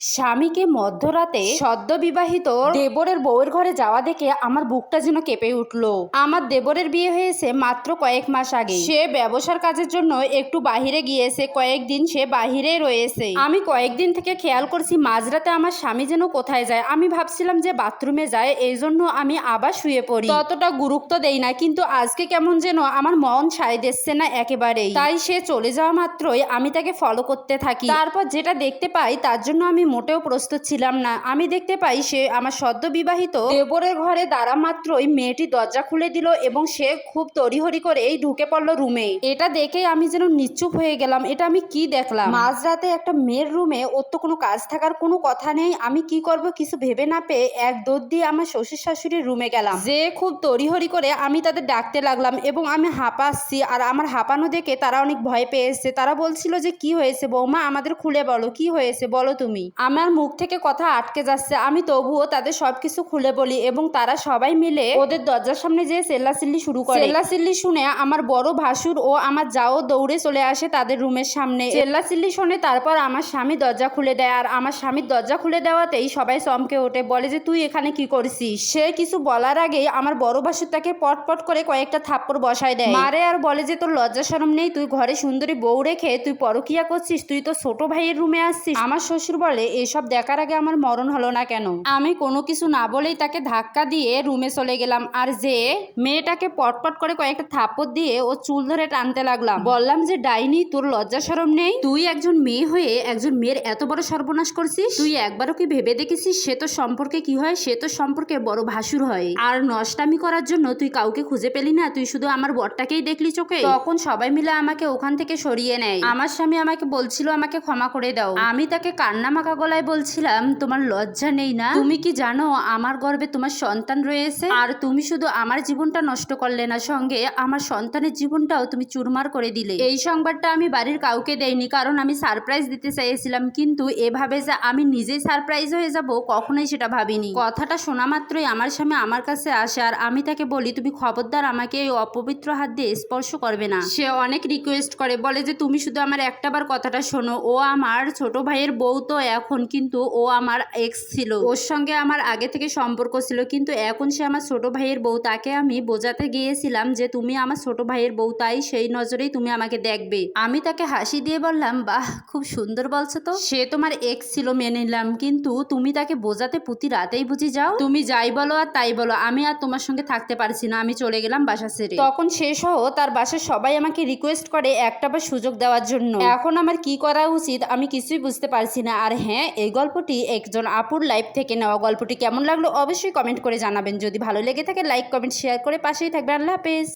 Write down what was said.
স্বামীকে মধ্যরাতে সদ্য বিবাহিত দেবরের বউয়ের ঘরে যাওয়া দেখে আমার বুকটা যেন কেঁপে উঠল। আমার দেবরের বিয়ে হয়েছে মাত্র কয়েক মাস আগে। সে ব্যবসার কাজের জন্য একটু বাহিরে গিয়েছে, কয়েকদিন সে বাহিরে রয়েছে। আমি কয়েকদিন থেকে খেয়াল করছি মাঝরাতে আমার স্বামী যেন কোথায় যায়। আমি ভাবছিলাম যে বাথরুমে যায়, এই জন্য আমি আবার শুয়ে পড়ি। ততটা গুরুত্ব দেই না, কিন্তু আজকে কেমন যেন আমার মন সায় দিচ্ছে না একেবারেই। তাই সে চলে যাওয়া মাত্রই আমি তাকে ফলো করতে থাকি। তারপর যেটা দেখতে পাই, তার জন্য আমি মোটেও প্রস্তুত ছিলাম না। আমি দেখতে পাই সে আমার সদ্য বিবাহিত দেবরের ঘরে দাঁড়া মাত্রই মেয়েটি দরজা খুলে দিল এবং সে খুব তড়িহড়ি করে এই ঢুকে পড়ল রুমে। এটা দেখে আমি যেন নিশ্চুপ হয়ে গেলাম, এটা আমি কি দেখলাম? মাঝরাতে একটা মেয়ের রুমে ওর তো কোনো কাজ থাকার কোনো কথা নেই, আমি কি করব কিছু ভেবে না পেয়ে এক দৌড় দিয়ে আমার শ্বশুর শাশুড়ির রুমে গেলাম। যে খুব তড়িহড়ি করে আমি তাদের ডাকতে লাগলাম এবং আমি হাঁপাচ্ছি আর আমার হাঁপানো দেখে তারা অনেক ভয় পেয়েছে তারা বলছিল যে, কি হয়েছে বৌমা? আমাদের খুলে বলো, কি হয়েছে? বলো তুমি। আমার মুখ থেকে কথা আটকে যাচ্ছে। আমি তবুও তাদের সবকিছু খুলে বলি এবং তারা সবাই মিলে ওদের দরজার সামনে যেয়ে চেল্লাচিল্লি শুরু করে। চেল্লাচিল্লি শুনে আমার বড় ভাসুর ও আমার যাও দৌড়ে চলে আসে তাদের রুমের সামনে। চেল্লাচিল্লি শুনে তারপর আমার স্বামী দরজা খুলে দেয় আর আমার স্বামীর দরজা খুলে দেওয়াতেই সবাই চমকে ওঠে, বলে যে, তুই এখানে কি করছিস? সে কিছু বলার আগেই আমার বড় ভাসুর তাকে পট পট করে কয়েকটা থাপ্পড় বসায় দেয়। মারে আর বলে যে, তোর লজ্জা শরম নেই, তুই ঘরে সুন্দরী বউ রেখে তুই পরকিয়া করছিস, তুই তো ছোট ভাইয়ের রুমে আসছিস। আমার শ্বশুর বলে এসব দেখার আগে আমার মরণ হলো না কেন? আমি কোনো কিছু না বলেই তাকে ধাক্কা দিয়ে রুমে চলে গেলাম। আর যে মেয়েটাকে পটপট করে কয়েকটা থাপ্পড় দিয়ে ও চুল ধরে টানতে লাগলাম। বললাম যে, ডাইনি, তোর লজ্জা শরম নেই? তুই একজন মেয়ে হয়ে একজন মেয়ের এত বড় সর্বনাশ করছিস? তুই একবারও কি ভেবে দেখেছিস সে তো সম্পর্কে কি হয়? সে তো সম্পর্কে বড় ভাসুর হয়। আর নষ্টামি করার জন্য তুই কাউকে খুঁজে পেলি না? তুই শুধু আমার বরটাকেই দেখলি চোখে? তখন সবাই মিলে আমাকে ওখান থেকে সরিয়ে নেয়। আমার স্বামী আমাকে বলছিল, আমাকে ক্ষমা করে দাও। আমি তাকে কান্না মাখা গলায় বলছিলাম তোমার লজ্জা নেই না? তুমি কি জানো আমার গর্বে তোমার সন্তান রয়েছে? আর তুমি শুধু আমার জীবনটা নষ্ট করলে না সঙ্গে আমার সন্তানের জীবনটাও তুমি চুরমার করে দিলে। এই সংবাদটা আমি বাড়ির কাউকে দেইনি কারণ আমি সারপ্রাইজ দিতে চাইছিলাম কিন্তু এভাবে যে আমি নিজেই সারপ্রাইজ হয়ে যাব কখনোই সেটা ভাবিনি। কথাটা শোনা মাত্রই আমার স্বামী আমার কাছে আসে আর আমি তাকে বলি তুমি খবরদার আমাকে এই অপবিত্র হাত দিয়ে স্পর্শ করবে না। সে অনেক রিকোয়েস্ট করে বলে যে তুমি শুধু আমার একটাবার কথাটা শোনো ও আমার ছোট ভাইয়ের বউ তো এখন কিন্তু ও আমার এক্স ছিল। ওর সঙ্গে আমার আগে থেকে সম্পর্ক ছিল। কিন্তু এখন সে আমার ছোট ভাইয়ের বউ। তাকে আমি বোঝাতে গিয়েছিলাম যে, তুমি আমার ছোট ভাইয়ের বউ, তাই সেই নজরেই তুমি আমাকে দেখবে। আমি তাকে হাসি দিয়ে বললাম, বাহ, খুব সুন্দর বলছো তো। সে তোমার এক্স ছিল মেনে নিলাম। কিন্তু তুমি তাকে বোঝাতে প্রতি রাতেই বুঝি যাও। তুমি যাই বলো আর তাই বলো। আমি আর তোমার সঙ্গে থাকতে পারছি না। আমি চলে গেলাম বাসা ছেড়ে। তখন সে সহ তার বাসার সবাই আমাকে রিকোয়েস্ট করে একটা বার সুযোগ দেওয়ার জন্য। এখন আমার কি করা উচিত আমি কিছুই বুঝতে পারছি না। আর হ্যাঁ এই গল্পটি একজন আপুর লাইফ থেকে নেওয়া গল্পটি কেমন লাগল অবশ্যই কমেন্ট করে জানাবেন। যদি ভালো লেগে থাকে লাইক কমেন্ট শেয়ার করে পাশেই থাকবেন। আল্লাহ হাফেজ।